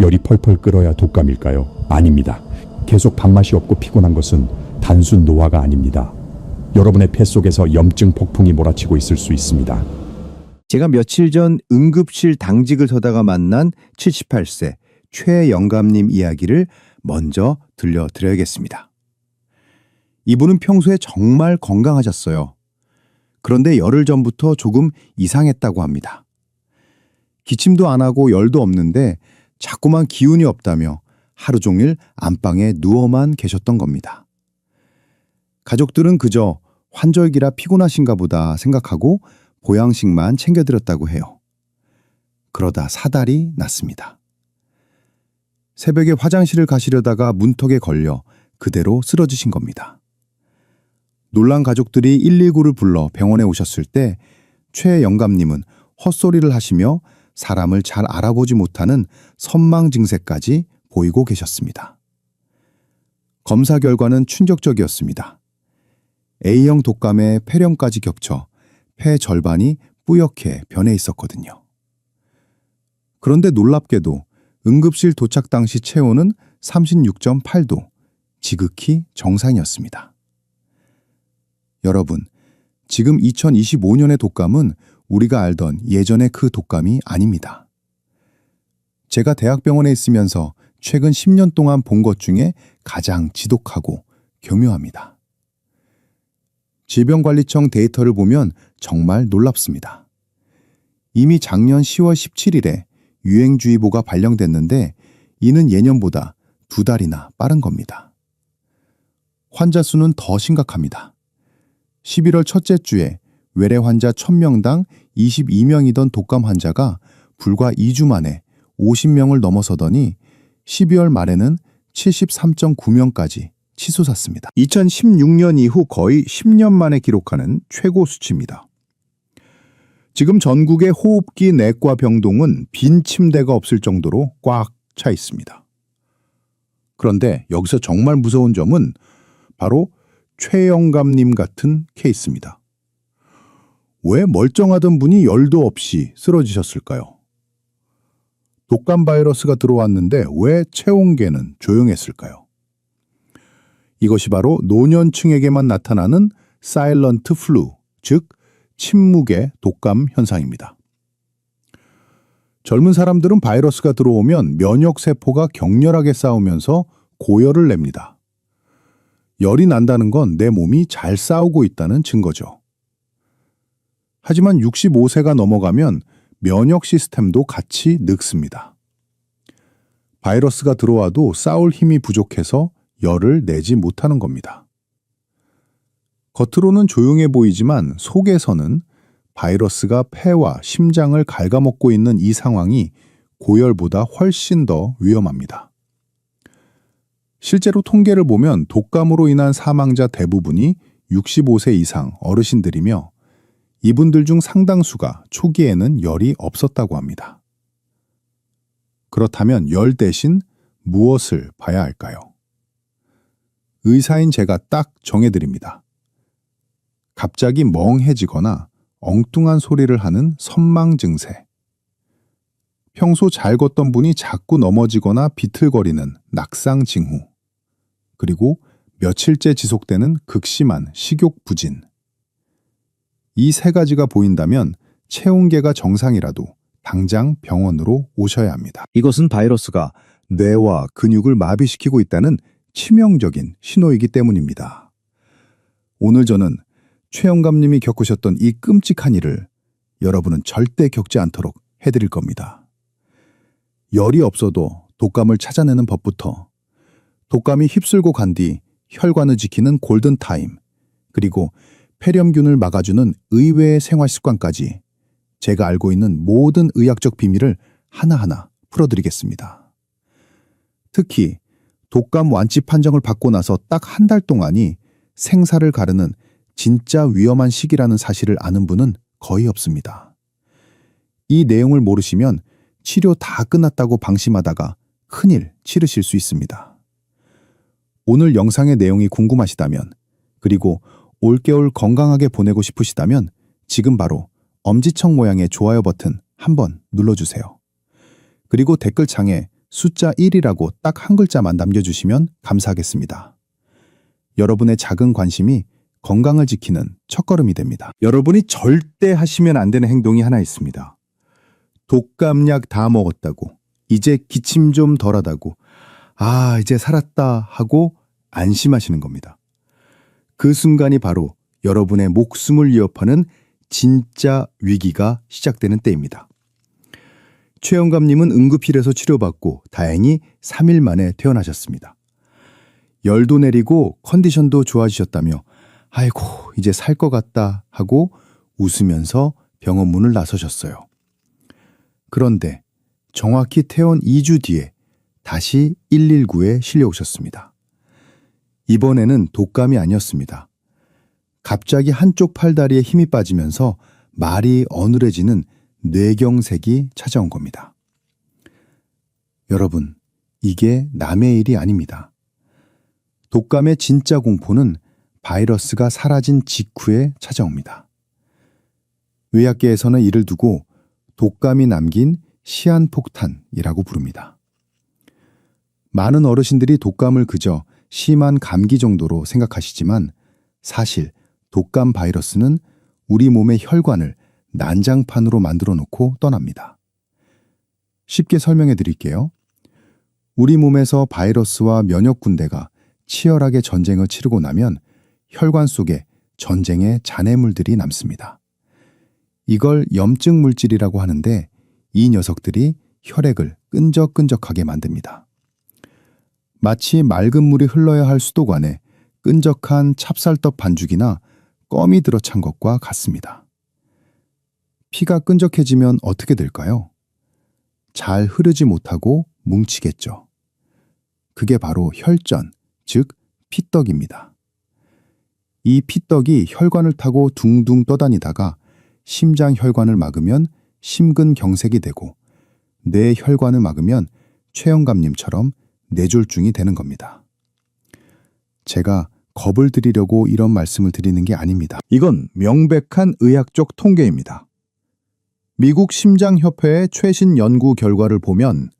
열이 펄펄 끓어야 독감일까요? 아닙니다. 계속 밥맛이 없고 피곤한 것은 단순 노화가 아닙니다. 여러분의 폐 속에서 염증 폭풍이 몰아치고 있을 수 있습니다. 제가 며칠 전 응급실 당직을 서다가 만난 78세 최영감님 이야기를 먼저 들려드려야겠습니다. 이분은 평소에 정말 건강하셨어요. 그런데 열흘 전부터 조금 이상했다고 합니다. 기침도 안 하고 열도 없는데 자꾸만 기운이 없다며 하루 종일 안방에 누워만 계셨던 겁니다. 가족들은 그저 환절기라 피곤하신가 보다 생각하고 보양식만 챙겨드렸다고 해요. 그러다 사달이 났습니다. 새벽에 화장실을 가시려다가 문턱에 걸려 그대로 쓰러지신 겁니다. 놀란 가족들이 119를 불러 병원에 오셨을 때 최영감님은 헛소리를 하시며 사람을 잘 알아보지 못하는 선망 증세까지 보이고 계셨습니다. 검사 결과는 충격적이었습니다. A형 독감에 폐렴까지 겹쳐 폐 절반이 뿌옇게 변해 있었거든요. 그런데 놀랍게도 응급실 도착 당시 체온은 36.8도, 지극히 정상이었습니다. 여러분, 지금 2025년의 독감은 우리가 알던 예전의 그 독감이 아닙니다. 제가 대학병원에 있으면서 최근 10년 동안 본 것 중에 가장 지독하고 교묘합니다. 질병관리청 데이터를 보면 정말 놀랍습니다. 이미 작년 10월 17일에 유행주의보가 발령됐는데 이는 예년보다 두 달이나 빠른 겁니다. 환자 수는 더 심각합니다. 11월 첫째 주에 외래 환자 1000명당 22명이던 독감 환자가 불과 2주 만에 50명을 넘어서더니 12월 말에는 73.9명까지 치솟았습니다. 2016년 이후 거의 10년 만에 기록하는 최고 수치입니다. 지금 전국의 호흡기 내과 병동은 빈 침대가 없을 정도로 꽉 차 있습니다. 그런데 여기서 정말 무서운 점은 바로 최영감님 같은 케이스입니다. 왜 멀쩡하던 분이 열도 없이 쓰러지셨을까요? 독감 바이러스가 들어왔는데 왜 체온계는 조용했을까요? 이것이 바로 노년층에게만 나타나는 사일런트 플루, 즉 침묵의 독감 현상입니다. 젊은 사람들은 바이러스가 들어오면 면역 세포가 격렬하게 싸우면서 고열을 냅니다. 열이 난다는 건 내 몸이 잘 싸우고 있다는 증거죠. 하지만 65세가 넘어가면 면역 시스템도 같이 늙습니다. 바이러스가 들어와도 싸울 힘이 부족해서 열을 내지 못하는 겁니다. 겉으로는 조용해 보이지만 속에서는 바이러스가 폐와 심장을 갉아먹고 있는 이 상황이 고열보다 훨씬 더 위험합니다. 실제로 통계를 보면 독감으로 인한 사망자 대부분이 65세 이상 어르신들이며 이분들 중 상당수가 초기에는 열이 없었다고 합니다. 그렇다면 열 대신 무엇을 봐야 할까요? 의사인 제가 딱 정해드립니다. 갑자기 멍해지거나 엉뚱한 소리를 하는 선망 증세. 평소 잘 걷던 분이 자꾸 넘어지거나 비틀거리는 낙상 징후. 그리고 며칠째 지속되는 극심한 식욕 부진. 이 세 가지가 보인다면 체온계가 정상이라도 당장 병원으로 오셔야 합니다. 이것은 바이러스가 뇌와 근육을 마비시키고 있다는 치명적인 신호이기 때문입니다. 오늘 저는 최영감님이 겪으셨던 이 끔찍한 일을 여러분은 절대 겪지 않도록 해드릴 겁니다. 열이 없어도 독감을 찾아내는 법부터 독감이 휩쓸고 간 뒤 혈관을 지키는 골든타임 그리고 폐렴균을 막아주는 의외의 생활 습관까지 제가 알고 있는 모든 의학적 비밀을 하나하나 풀어드리겠습니다. 특히 독감 완치 판정을 받고 나서 딱 한 달 동안이 생사를 가르는 진짜 위험한 시기라는 사실을 아는 분은 거의 없습니다. 이 내용을 모르시면 치료 다 끝났다고 방심하다가 큰일 치르실 수 있습니다. 오늘 영상의 내용이 궁금하시다면 그리고 올겨울 건강하게 보내고 싶으시다면 지금 바로 엄지척 모양의 좋아요 버튼 한번 눌러주세요. 그리고 댓글창에 숫자 1이라고 딱 한 글자만 남겨주시면 감사하겠습니다. 여러분의 작은 관심이 건강을 지키는 첫걸음이 됩니다. 여러분이 절대 하시면 안 되는 행동이 하나 있습니다. 독감약 다 먹었다고, 이제 기침 좀 덜하다고, 아, 이제 살았다 하고 안심하시는 겁니다. 그 순간이 바로 여러분의 목숨을 위협하는 진짜 위기가 시작되는 때입니다. 최영감님은 응급실에서 치료받고 다행히 3일 만에 퇴원하셨습니다. 열도 내리고 컨디션도 좋아지셨다며 아이고 이제 살 것 같다 하고 웃으면서 병원 문을 나서셨어요. 그런데 정확히 퇴원 2주 뒤에 다시 119에 실려 오셨습니다. 이번에는 독감이 아니었습니다. 갑자기 한쪽 팔다리에 힘이 빠지면서 말이 어눌해지는 뇌경색이 찾아온 겁니다. 여러분, 이게 남의 일이 아닙니다. 독감의 진짜 공포는 바이러스가 사라진 직후에 찾아옵니다. 의학계에서는 이를 두고 독감이 남긴 시한폭탄이라고 부릅니다. 많은 어르신들이 독감을 그저 심한 감기 정도로 생각하시지만 사실 독감 바이러스는 우리 몸의 혈관을 난장판으로 만들어 놓고 떠납니다. 쉽게 설명해 드릴게요. 우리 몸에서 바이러스와 면역 군대가 치열하게 전쟁을 치르고 나면 혈관 속에 전쟁의 잔해물들이 남습니다. 이걸 염증 물질이라고 하는데 이 녀석들이 혈액을 끈적끈적하게 만듭니다. 마치 맑은 물이 흘러야 할 수도관에 끈적한 찹쌀떡 반죽이나 껌이 들어찬 것과 같습니다. 피가 끈적해지면 어떻게 될까요? 잘 흐르지 못하고 뭉치겠죠. 그게 바로 혈전, 즉 피떡입니다. 이 피떡이 혈관을 타고 둥둥 떠다니다가 심장 혈관을 막으면 심근경색이 되고 뇌 혈관을 막으면 최영감님처럼 뇌졸중이 되는 겁니다. 제가 겁을 드리려고 이런 말씀을 드리는 게 아닙니다. 이건 명백한 의학적 통계입니다. 미국 심장협회의 최신 연구 결과를 보면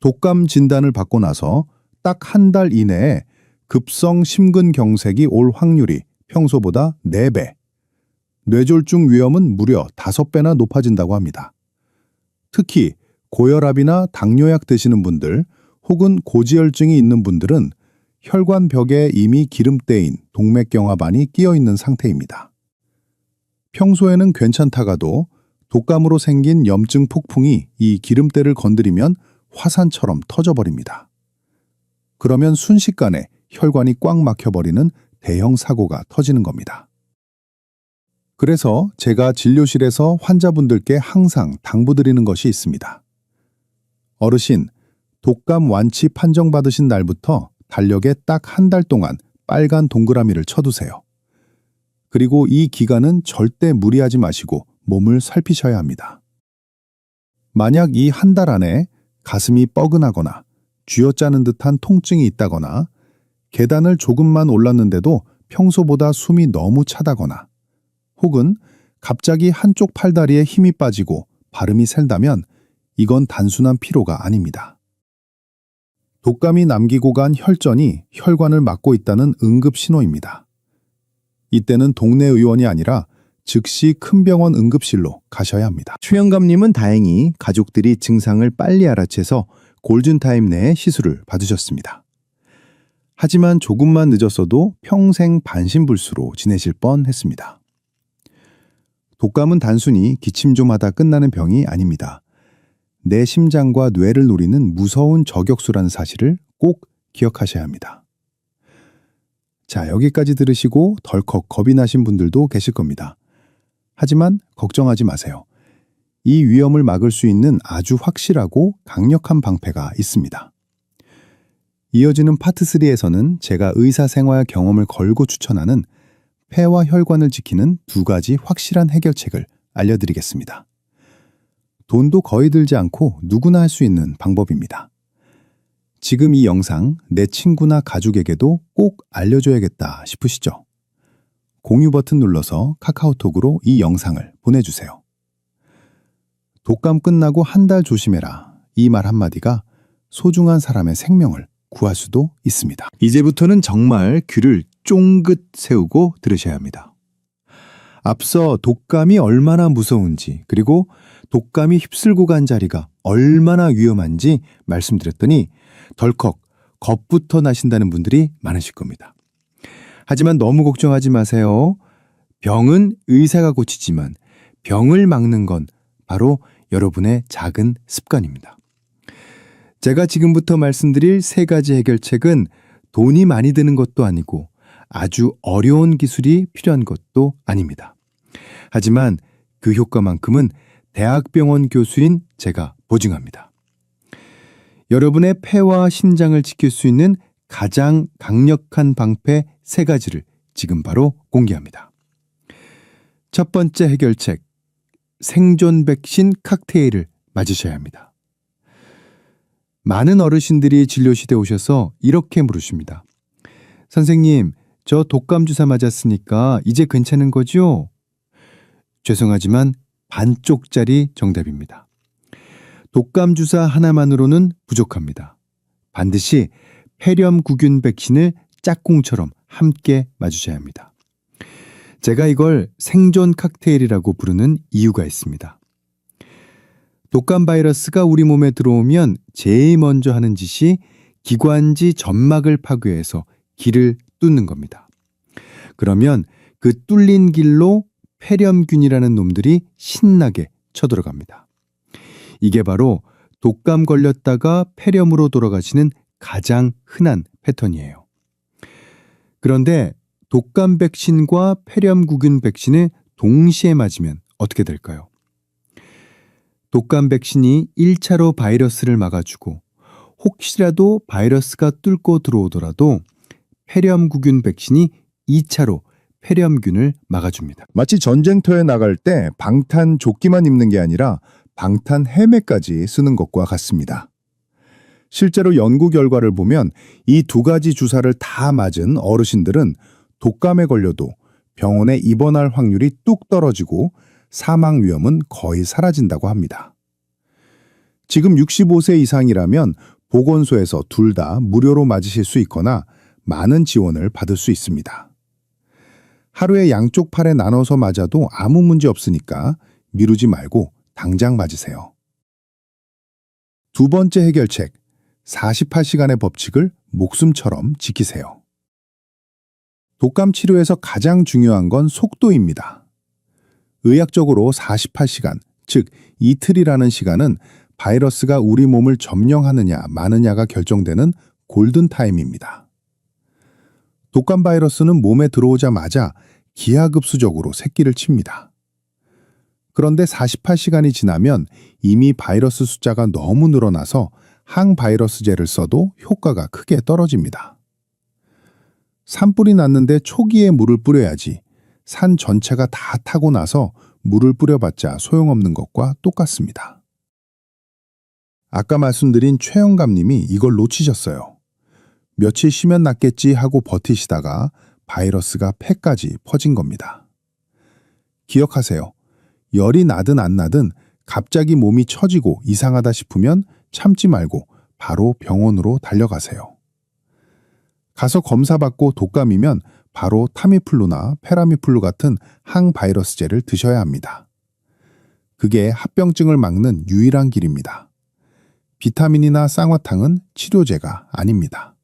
독감 진단을 받고 나서 딱 한 달 이내에 급성 심근경색이 올 확률이 평소보다 4배, 뇌졸중 위험은 무려 5배나 높아진다고 합니다. 특히 고혈압이나 당뇨약 드시는 분들 혹은 고지혈증이 있는 분들은 혈관 벽에 이미 기름때인 동맥경화반이 끼어 있는 상태입니다. 평소에는 괜찮다가도 독감으로 생긴 염증 폭풍이 이 기름때를 건드리면 화산처럼 터져버립니다. 그러면 순식간에 혈관이 꽉 막혀버리는 대형 사고가 터지는 겁니다. 그래서 제가 진료실에서 환자분들께 항상 당부드리는 것이 있습니다. 어르신, 독감 완치 판정받으신 날부터 달력에 딱 한 달 동안 빨간 동그라미를 쳐두세요. 그리고 이 기간은 절대 무리하지 마시고 몸을 살피셔야 합니다. 만약 이 한 달 안에 가슴이 뻐근하거나 쥐어짜는 듯한 통증이 있다거나 계단을 조금만 올랐는데도 평소보다 숨이 너무 차다거나 혹은 갑자기 한쪽 팔다리에 힘이 빠지고 발음이 샌다면 이건 단순한 피로가 아닙니다. 독감이 남기고 간 혈전이 혈관을 막고 있다는 응급 신호입니다. 이때는 동네 의원이 아니라 즉시 큰 병원 응급실로 가셔야 합니다. 최영감님은 다행히 가족들이 증상을 빨리 알아채서 골든타임 내에 시술을 받으셨습니다. 하지만 조금만 늦었어도 평생 반신불수로 지내실 뻔 했습니다. 독감은 단순히 기침 좀 하다 끝나는 병이 아닙니다. 내 심장과 뇌를 노리는 무서운 저격수라는 사실을 꼭 기억하셔야 합니다. 자, 여기까지 들으시고 덜컥 겁이 나신 분들도 계실 겁니다. 하지만 걱정하지 마세요. 이 위험을 막을 수 있는 아주 확실하고 강력한 방패가 있습니다. 이어지는 파트 3에서는 제가 의사 생활 경험을 걸고 추천하는 폐와 혈관을 지키는 두 가지 확실한 해결책을 알려드리겠습니다. 돈도 거의 들지 않고 누구나 할 수 있는 방법입니다. 지금 이 영상 내 친구나 가족에게도 꼭 알려줘야겠다 싶으시죠? 공유 버튼 눌러서 카카오톡으로 이 영상을 보내주세요. 독감 끝나고 한 달 조심해라. 이 말 한마디가 소중한 사람의 생명을 구할 수도 있습니다. 이제부터는 정말 귀를 쫑긋 세우고 들으셔야 합니다. 앞서 독감이 얼마나 무서운지 그리고 독감이 휩쓸고 간 자리가 얼마나 위험한지 말씀드렸더니 덜컥 겁부터 나신다는 분들이 많으실 겁니다. 하지만 너무 걱정하지 마세요. 병은 의사가 고치지만 병을 막는 건 바로 여러분의 작은 습관입니다. 제가 지금부터 말씀드릴 세 가지 해결책은 돈이 많이 드는 것도 아니고 아주 어려운 기술이 필요한 것도 아닙니다. 하지만 그 효과만큼은 대학병원 교수인 제가 보증합니다. 여러분의 폐와 신장을 지킬 수 있는 가장 강력한 방패 세 가지를 지금 바로 공개합니다. 첫 번째 해결책, 생존 백신 칵테일을 맞으셔야 합니다. 많은 어르신들이 진료실에 오셔서 이렇게 물으십니다. 선생님, 저 독감 주사 맞았으니까 이제 괜찮은 거죠? 죄송하지만 반쪽짜리 정답입니다. 독감 주사 하나만으로는 부족합니다. 반드시 폐렴구균 백신을 짝꿍처럼 함께 맞으셔야 합니다. 제가 이걸 생존 칵테일이라고 부르는 이유가 있습니다. 독감 바이러스가 우리 몸에 들어오면 제일 먼저 하는 짓이 기관지 점막을 파괴해서 길을 뚫는 겁니다. 그러면 그 뚫린 길로 폐렴균이라는 놈들이 신나게 쳐들어갑니다. 이게 바로 독감 걸렸다가 폐렴으로 돌아가시는 가장 흔한 패턴이에요. 그런데 독감 백신과 폐렴구균 백신을 동시에 맞으면 어떻게 될까요? 독감 백신이 1차로 바이러스를 막아주고 혹시라도 바이러스가 뚫고 들어오더라도 폐렴구균 백신이 2차로 폐렴균을 막아줍니다. 마치 전쟁터에 나갈 때 방탄 조끼만 입는 게 아니라 방탄 헬멧까지 쓰는 것과 같습니다. 실제로 연구 결과를 보면 이 두 가지 주사를 다 맞은 어르신들은 독감에 걸려도 병원에 입원할 확률이 뚝 떨어지고 사망 위험은 거의 사라진다고 합니다. 지금 65세 이상이라면 보건소에서 둘 다 무료로 맞으실 수 있거나 많은 지원을 받을 수 있습니다. 하루에 양쪽 팔에 나눠서 맞아도 아무 문제 없으니까 미루지 말고 당장 맞으세요. 두 번째 해결책, 48시간의 법칙을 목숨처럼 지키세요. 독감 치료에서 가장 중요한 건 속도입니다. 의학적으로 48시간, 즉 이틀이라는 시간은 바이러스가 우리 몸을 점령하느냐 마느냐가 결정되는 골든타임입니다. 독감 바이러스는 몸에 들어오자마자 기하급수적으로 새끼를 칩니다. 그런데 48시간이 지나면 이미 바이러스 숫자가 너무 늘어나서 항바이러스제를 써도 효과가 크게 떨어집니다. 산불이 났는데 초기에 물을 뿌려야지 산 전체가 다 타고 나서 물을 뿌려봤자 소용없는 것과 똑같습니다. 아까 말씀드린 최영감님이 이걸 놓치셨어요. 며칠 쉬면 낫겠지 하고 버티시다가 바이러스가 폐까지 퍼진 겁니다. 기억하세요. 열이 나든 안 나든 갑자기 몸이 처지고 이상하다 싶으면 참지 말고 바로 병원으로 달려가세요. 가서 검사받고 독감이면 바로 타미플루나 페라미플루 같은 항바이러스제를 드셔야 합니다. 그게 합병증을 막는 유일한 길입니다. 비타민이나 쌍화탕은 치료제가 아닙니다.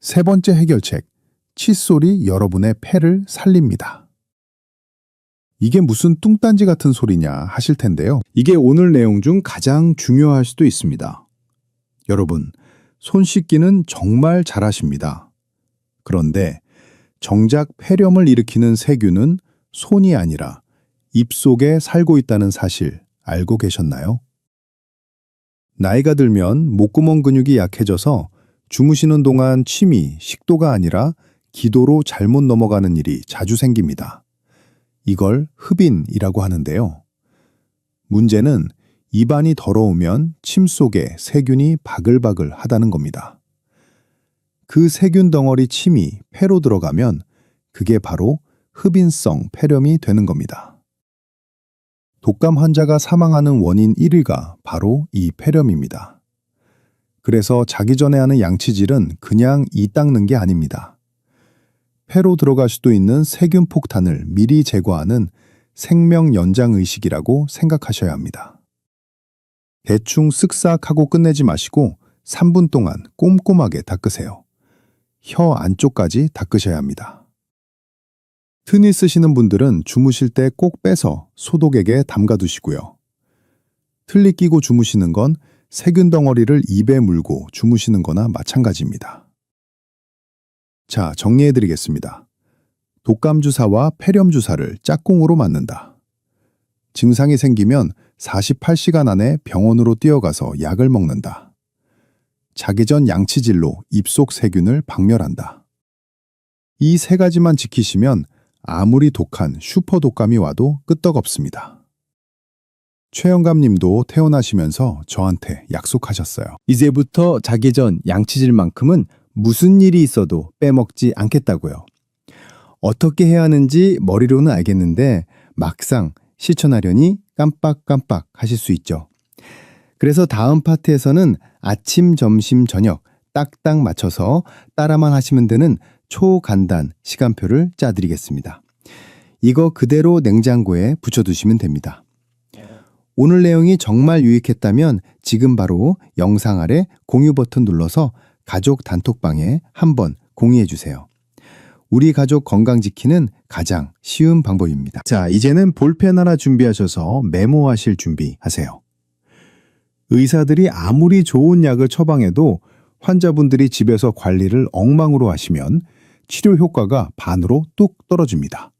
세 번째 해결책, 칫솔이 여러분의 폐를 살립니다. 이게 무슨 뚱딴지 같은 소리냐 하실 텐데요. 이게 오늘 내용 중 가장 중요할 수도 있습니다. 여러분, 손 씻기는 정말 잘하십니다. 그런데 정작 폐렴을 일으키는 세균은 손이 아니라 입 속에 살고 있다는 사실 알고 계셨나요? 나이가 들면 목구멍 근육이 약해져서 주무시는 동안 침이 식도가 아니라 기도로 잘못 넘어가는 일이 자주 생깁니다. 이걸 흡인이라고 하는데요. 문제는 입안이 더러우면 침 속에 세균이 바글바글 하다는 겁니다. 그 세균 덩어리 침이 폐로 들어가면 그게 바로 흡인성 폐렴이 되는 겁니다. 독감 환자가 사망하는 원인 1위가 바로 이 폐렴입니다. 그래서 자기 전에 하는 양치질은 그냥 이 닦는 게 아닙니다. 폐로 들어갈 수도 있는 세균 폭탄을 미리 제거하는 생명 연장 의식이라고 생각하셔야 합니다. 대충 쓱싹 하고 끝내지 마시고 3분 동안 꼼꼼하게 닦으세요. 혀 안쪽까지 닦으셔야 합니다. 흔히 쓰시는 분들은 주무실 때 꼭 빼서 소독액에 담가두시고요. 틀니 끼고 주무시는 건 세균 덩어리를 입에 물고 주무시는 거나 마찬가지입니다. 자, 정리해 드리겠습니다. 독감 주사와 폐렴 주사를 짝꿍으로 맞는다. 증상이 생기면 48시간 안에 병원으로 뛰어가서 약을 먹는다. 자기 전 양치질로 입속 세균을 박멸한다. 이 세 가지만 지키시면 아무리 독한 슈퍼 독감이 와도 끄떡없습니다. 최영감 님도 태어나시면서 저한테 약속하셨어요. 이제부터 자기 전 양치질만큼은 무슨 일이 있어도 빼먹지 않겠다고요. 어떻게 해야 하는지 머리로는 알겠는데 막상 실천하려니 깜빡깜빡 하실 수 있죠. 그래서 다음 파트에서는 아침, 점심, 저녁 딱딱 맞춰서 따라만 하시면 되는 초간단 시간표를 짜드리겠습니다. 이거 그대로 냉장고에 붙여두시면 됩니다. 오늘 내용이 정말 유익했다면 지금 바로 영상 아래 공유 버튼 눌러서 가족 단톡방에 한번 공유해 주세요. 우리 가족 건강 지키는 가장 쉬운 방법입니다. 자, 이제는 볼펜 하나 준비하셔서 메모하실 준비하세요. 의사들이 아무리 좋은 약을 처방해도 환자분들이 집에서 관리를 엉망으로 하시면 치료 효과가 반으로 뚝 떨어집니다.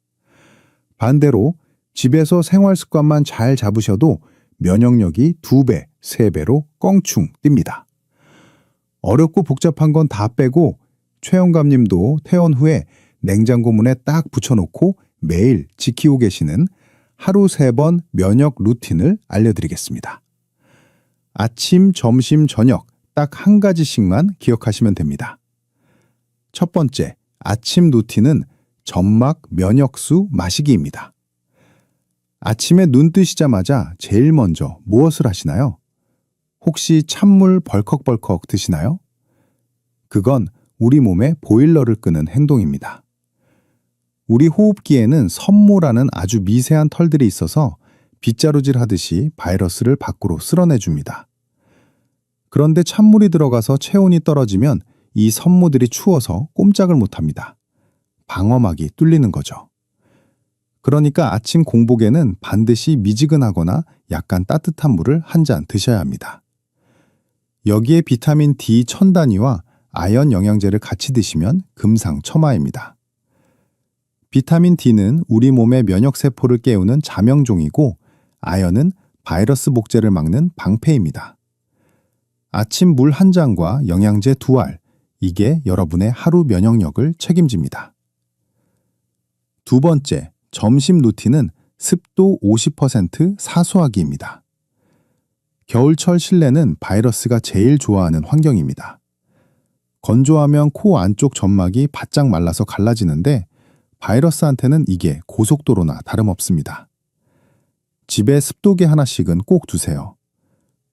반대로 집에서 생활 습관만 잘 잡으셔도 면역력이 두 배, 세 배로 껑충 뜁니다. 어렵고 복잡한 건 다 빼고 최영감 님도 퇴원 후에 냉장고 문에 딱 붙여놓고 매일 지키고 계시는 하루 세 번 면역 루틴을 알려드리겠습니다. 아침, 점심, 저녁 딱 한 가지씩만 기억하시면 됩니다. 첫 번째, 아침 루틴은 점막 면역수 마시기입니다. 아침에 눈 뜨시자마자 제일 먼저 무엇을 하시나요? 혹시 찬물 벌컥벌컥 드시나요? 그건 우리 몸의 보일러를 끄는 행동입니다. 우리 호흡기에는 섬모라는 아주 미세한 털들이 있어서 빗자루질 하듯이 바이러스를 밖으로 쓸어내줍니다. 그런데 찬물이 들어가서 체온이 떨어지면 이 섬모들이 추워서 꼼짝을 못합니다. 방어막이 뚫리는 거죠. 그러니까 아침 공복에는 반드시 미지근하거나 약간 따뜻한 물을 한 잔 드셔야 합니다. 여기에 비타민 D 천 단위와 아연 영양제를 같이 드시면 금상첨화입니다. 비타민 D는 우리 몸의 면역 세포를 깨우는 자명종이고 아연은 바이러스 복제를 막는 방패입니다. 아침 물 한 잔과 영양제 두 알, 이게 여러분의 하루 면역력을 책임집니다. 두 번째, 점심 루틴은 습도 50% 사수하기입니다. 겨울철 실내는 바이러스가 제일 좋아하는 환경입니다. 건조하면 코 안쪽 점막이 바짝 말라서 갈라지는데 바이러스한테는 이게 고속도로나 다름없습니다. 집에 습도계 하나씩은 꼭 두세요.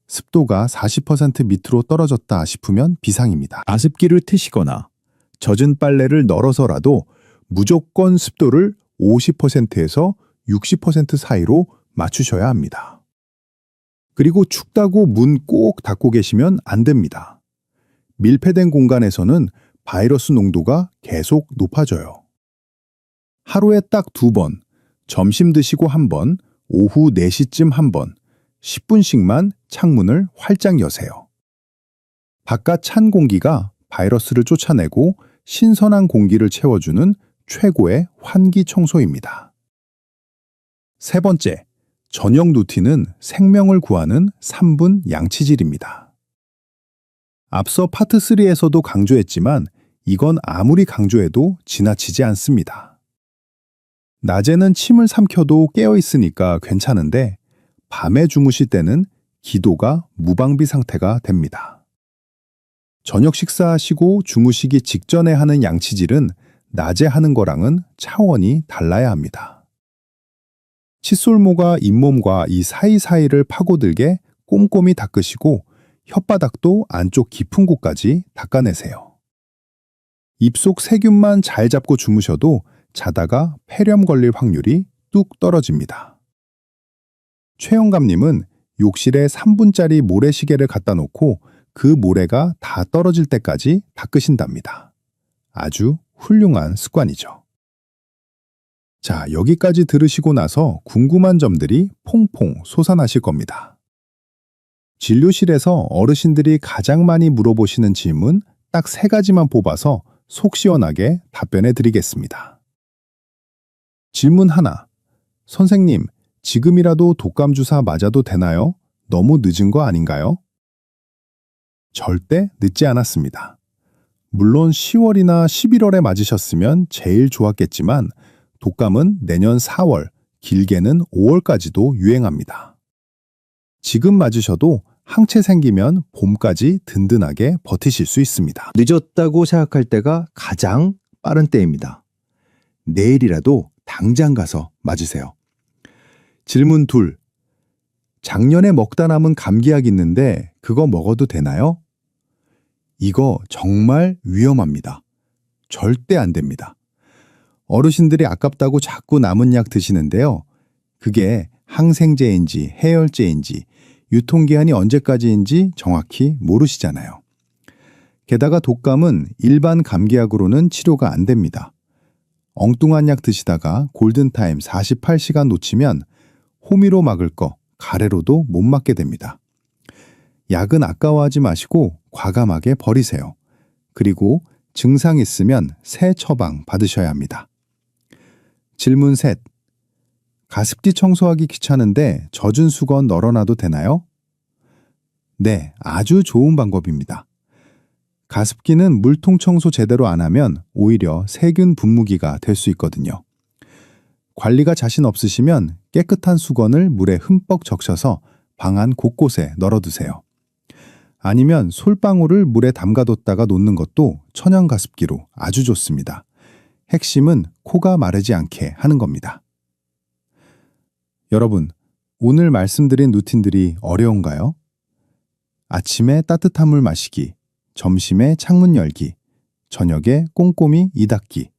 습도가 40% 밑으로 떨어졌다 싶으면 비상입니다. 가습기를 트시거나 젖은 빨래를 널어서라도 무조건 습도를 50%에서 60% 사이로 맞추셔야 합니다. 그리고 춥다고 문 꼭 닫고 계시면 안 됩니다. 밀폐된 공간에서는 바이러스 농도가 계속 높아져요. 하루에 딱 두 번, 점심 드시고 한 번, 오후 4시쯤 한 번, 10분씩만 창문을 활짝 여세요. 바깥 찬 공기가 바이러스를 쫓아내고 신선한 공기를 채워주는 최고의 환기 청소입니다. 세 번째, 저녁 루틴은 생명을 구하는 3분 양치질입니다. 앞서 파트 3에서도 강조했지만 이건 아무리 강조해도 지나치지 않습니다. 낮에는 침을 삼켜도 깨어 있으니까 괜찮은데 밤에 주무실 때는 기도가 무방비 상태가 됩니다. 저녁 식사하시고 주무시기 직전에 하는 양치질은 낮에 하는 거랑은 차원이 달라야 합니다. 칫솔모가 잇몸과 이 사이사이를 파고들게 꼼꼼히 닦으시고 혓바닥도 안쪽 깊은 곳까지 닦아내세요. 입속 세균만 잘 잡고 주무셔도 자다가 폐렴 걸릴 확률이 뚝 떨어집니다. 최영감님은 욕실에 3분짜리 모래시계를 갖다 놓고 그 모래가 다 떨어질 때까지 닦으신답니다. 아주 훌륭한 습관이죠. 자, 여기까지 들으시고 나서 궁금한 점들이 퐁퐁 솟아나실 겁니다. 진료실에서 어르신들이 가장 많이 물어보시는 질문 딱 세 가지만 뽑아서 속 시원하게 답변해 드리겠습니다. 질문 하나. 선생님, 지금이라도 독감 주사 맞아도 되나요? 너무 늦은 거 아닌가요? 절대 늦지 않았습니다. 물론 10월이나 11월에 맞으셨으면 제일 좋았겠지만 독감은 내년 4월, 길게는 5월까지도 유행합니다. 지금 맞으셔도 항체 생기면 봄까지 든든하게 버티실 수 있습니다. 늦었다고 생각할 때가 가장 빠른 때입니다. 내일이라도 당장 가서 맞으세요. 질문 둘. 작년에 먹다 남은 감기약 있는데 그거 먹어도 되나요? 이거 정말 위험합니다. 절대 안 됩니다. 어르신들이 아깝다고 자꾸 남은 약 드시는데요. 그게 항생제인지 해열제인지 유통기한이 언제까지인지 정확히 모르시잖아요. 게다가 독감은 일반 감기약으로는 치료가 안 됩니다. 엉뚱한 약 드시다가 골든타임 48시간 놓치면 호미로 막을 거 가래로도 못 막게 됩니다. 약은 아까워하지 마시고 과감하게 버리세요. 그리고 증상 있으면 새 처방 받으셔야 합니다. 질문 셋. 가습기 청소하기 귀찮은데 젖은 수건 널어놔도 되나요? 네, 아주 좋은 방법입니다. 가습기는 물통 청소 제대로 안 하면 오히려 세균 분무기가 될 수 있거든요. 관리가 자신 없으시면 깨끗한 수건을 물에 흠뻑 적셔서 방 안 곳곳에 널어두세요. 아니면 솔방울을 물에 담가뒀다가 놓는 것도 천연 가습기로 아주 좋습니다. 핵심은 코가 마르지 않게 하는 겁니다. 여러분, 오늘 말씀드린 루틴들이 어려운가요? 아침에 따뜻한 물 마시기, 점심에 창문 열기, 저녁에 꼼꼼히 이 닫기.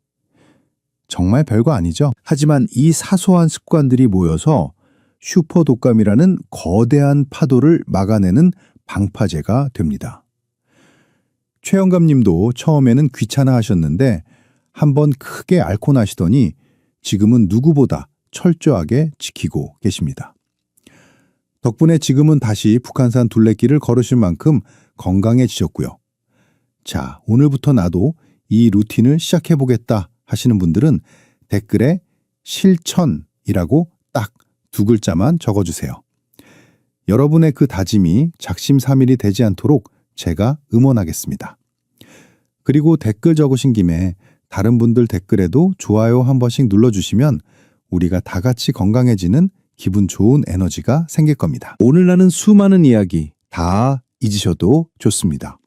정말 별거 아니죠? 하지만 이 사소한 습관들이 모여서 슈퍼 독감이라는 거대한 파도를 막아내는 방파제가 됩니다. 최영감 님도 처음에는 귀찮아 하셨는데 한번 크게 앓고 나시더니 지금은 누구보다 철저하게 지키고 계십니다. 덕분에 지금은 다시 북한산 둘레길을 걸으실 만큼 건강해지셨고요. 자, 오늘부터 나도 이 루틴을 시작해보겠다 하시는 분들은 댓글에 실천이라고 딱 두 글자만 적어주세요. 여러분의 그 다짐이 작심삼일이 되지 않도록 제가 응원하겠습니다. 그리고 댓글 적으신 김에 다른 분들 댓글에도 좋아요 한 번씩 눌러주시면 우리가 다 같이 건강해지는 기분 좋은 에너지가 생길 겁니다. 오늘 나는 수많은 이야기 다 잊으셔도 좋습니다.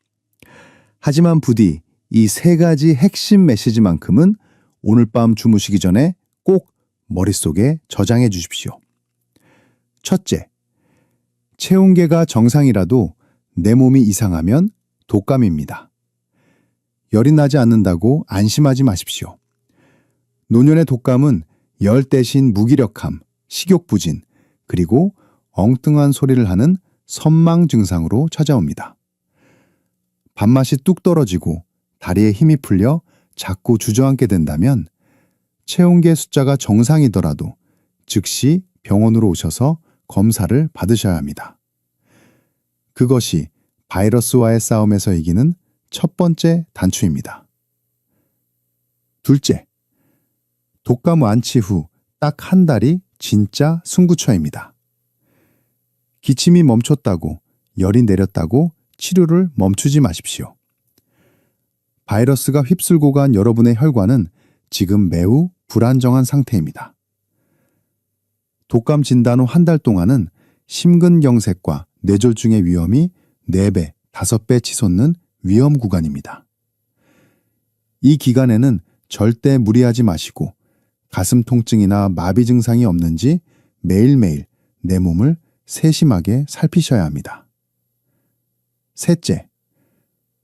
하지만 부디 이 세 가지 핵심 메시지만큼은 오늘 밤 주무시기 전에 꼭 머릿속에 저장해 주십시오. 첫째, 체온계가 정상이라도 내 몸이 이상하면 독감입니다. 열이 나지 않는다고 안심하지 마십시오. 노년의 독감은 열 대신 무기력함, 식욕부진, 그리고 엉뚱한 소리를 하는 선망 증상으로 찾아옵니다. 밥맛이 뚝 떨어지고 다리에 힘이 풀려 자꾸 주저앉게 된다면 체온계 숫자가 정상이더라도 즉시 병원으로 오셔서 검사를 받으셔야 합니다. 그것이 바이러스와의 싸움에서 이기는 첫 번째 단추입니다. 둘째, 독감 완치 후 딱 한 달이 진짜 승구처입니다. 기침이 멈췄다고, 열이 내렸다고 치료를 멈추지 마십시오. 바이러스가 휩쓸고 간 여러분의 혈관은 지금 매우 불안정한 상태입니다. 독감 진단 후 한 달 동안은 심근경색과 뇌졸중의 위험이 4배, 5배 치솟는 위험 구간입니다. 이 기간에는 절대 무리하지 마시고 가슴 통증이나 마비 증상이 없는지 매일매일 내 몸을 세심하게 살피셔야 합니다. 셋째,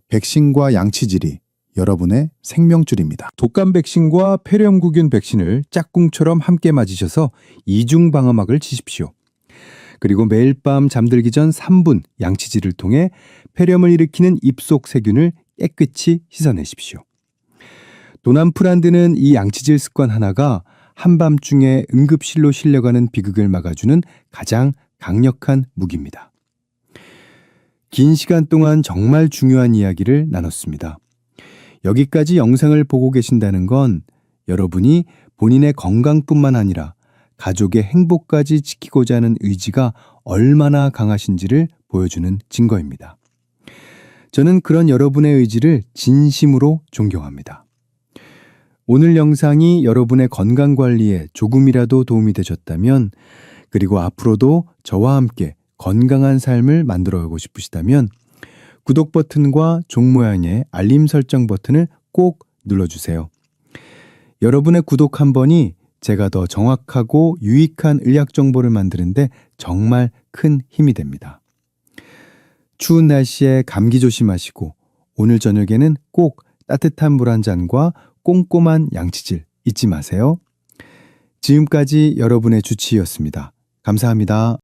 백신과 양치질이 여러분의 생명줄입니다. 독감 백신과 폐렴구균 백신을 짝꿍처럼 함께 맞으셔서 이중 방어막을 치십시오. 그리고 매일 밤 잠들기 전 3분 양치질을 통해 폐렴을 일으키는 입속 세균을 깨끗이 씻어내십시오. 도남프란드는 이 양치질 습관 하나가 한밤중에 응급실로 실려가는 비극을 막아주는 가장 강력한 무기입니다. 긴 시간 동안 정말 중요한 이야기를 나눴습니다. 여기까지 영상을 보고 계신다는 건 여러분이 본인의 건강뿐만 아니라 가족의 행복까지 지키고자 하는 의지가 얼마나 강하신지를 보여주는 증거입니다. 저는 그런 여러분의 의지를 진심으로 존경합니다. 오늘 영상이 여러분의 건강 관리에 조금이라도 도움이 되셨다면 그리고 앞으로도 저와 함께 건강한 삶을 만들어 가고 싶으시다면 구독 버튼과 종 모양의 알림 설정 버튼을 꼭 눌러주세요. 여러분의 구독 한 번이 제가 더 정확하고 유익한 의학 정보를 만드는데 정말 큰 힘이 됩니다. 추운 날씨에 감기 조심하시고 오늘 저녁에는 꼭 따뜻한 물 한 잔과 꼼꼼한 양치질 잊지 마세요. 지금까지 여러분의 주치의였습니다. 감사합니다.